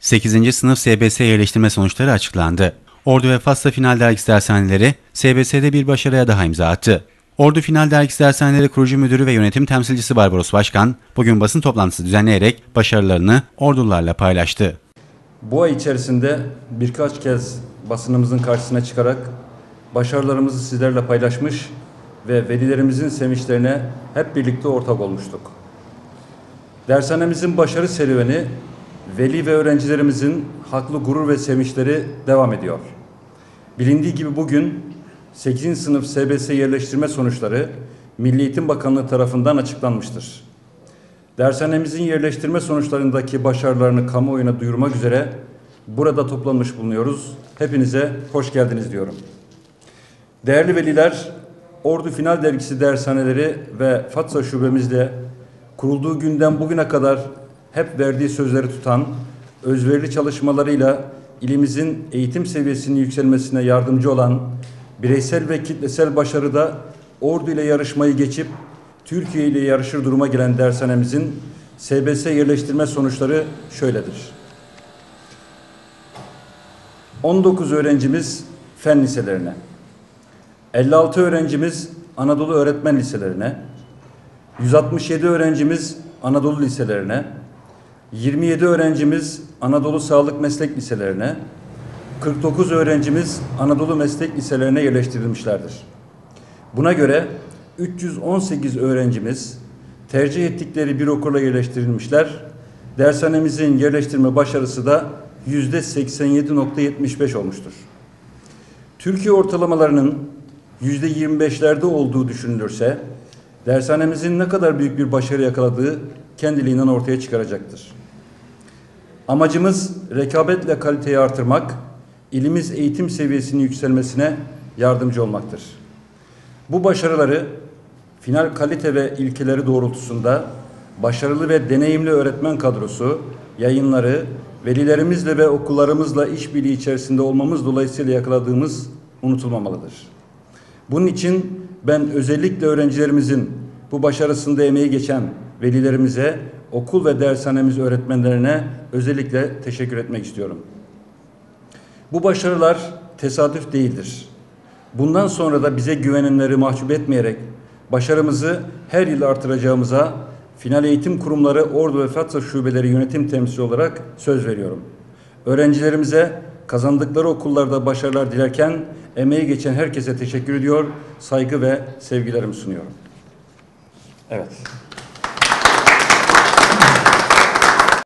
8. sınıf SBS yerleştirme sonuçları açıklandı. Ordu ve Fasla Final Dergisi dershaneleri SBS'de bir başarıya daha imza attı. Ordu Final Dergisi dershaneleri kurucu müdürü ve yönetim temsilcisi Barbaros Başkan bugün basın toplantısı düzenleyerek başarılarını ordularla paylaştı. Bu ay içerisinde birkaç kez basınımızın karşısına çıkarak başarılarımızı sizlerle paylaşmış ve velilerimizin sevinçlerine hep birlikte ortak olmuştuk. Dershanemizin başarı serüveni veli ve öğrencilerimizin haklı gurur ve sevinçleri devam ediyor. Bilindiği gibi bugün 8. sınıf SBS yerleştirme sonuçları Milli Eğitim Bakanlığı tarafından açıklanmıştır. Dershanemizin yerleştirme sonuçlarındaki başarılarını kamuoyuna duyurmak üzere burada toplanmış bulunuyoruz. Hepinize hoş geldiniz diyorum. Değerli veliler, Ordu Final Dergisi dershaneleri ve Fatsa şubemizle kurulduğu günden bugüne kadar hep verdiği sözleri tutan, özverili çalışmalarıyla ilimizin eğitim seviyesinin yükselmesine yardımcı olan, bireysel ve kitlesel başarıda Ordu ile yarışmayı geçip Türkiye ile yarışır duruma gelen dershanemizin SBS yerleştirme sonuçları şöyledir. 19 öğrencimiz fen liselerine, 56 öğrencimiz Anadolu Öğretmen Liselerine, 167 öğrencimiz Anadolu Liselerine, 27 öğrencimiz Anadolu Sağlık Meslek Liselerine, 49 öğrencimiz Anadolu Meslek Liselerine yerleştirilmişlerdir. Buna göre 318 öğrencimiz tercih ettikleri bir okula yerleştirilmişler. Dershanemizin yerleştirme başarısı da yüzde 87.75 olmuştur. Türkiye ortalamalarının yüzde 25'lerde olduğu düşünülürse dershanemizin ne kadar büyük bir başarı yakaladığı kendiliğinden ortaya çıkaracaktır. Amacımız rekabetle kaliteyi artırmak, ilimiz eğitim seviyesinin yükselmesine yardımcı olmaktır. Bu başarıları final kalite ve ilkeleri doğrultusunda başarılı ve deneyimli öğretmen kadrosu, yayınları, velilerimizle ve okullarımızla işbirliği içerisinde olmamız dolayısıyla yakaladığımız unutulmamalıdır. Bunun için ben özellikle öğrencilerimizin bu başarısında emeği geçen velilerimize, okul ve dershanemiz öğretmenlerine özellikle teşekkür etmek istiyorum. Bu başarılar tesadüf değildir. Bundan sonra da bize güvenenleri mahcup etmeyerek başarımızı her yıl artıracağımıza Final Eğitim Kurumları Ordu ve Fatsa Şubeleri Yönetim Temsili olarak söz veriyorum. Öğrencilerimize kazandıkları okullarda başarılar dilerken emeği geçen herkese teşekkür ediyor, saygı ve sevgilerimi sunuyorum. Evet.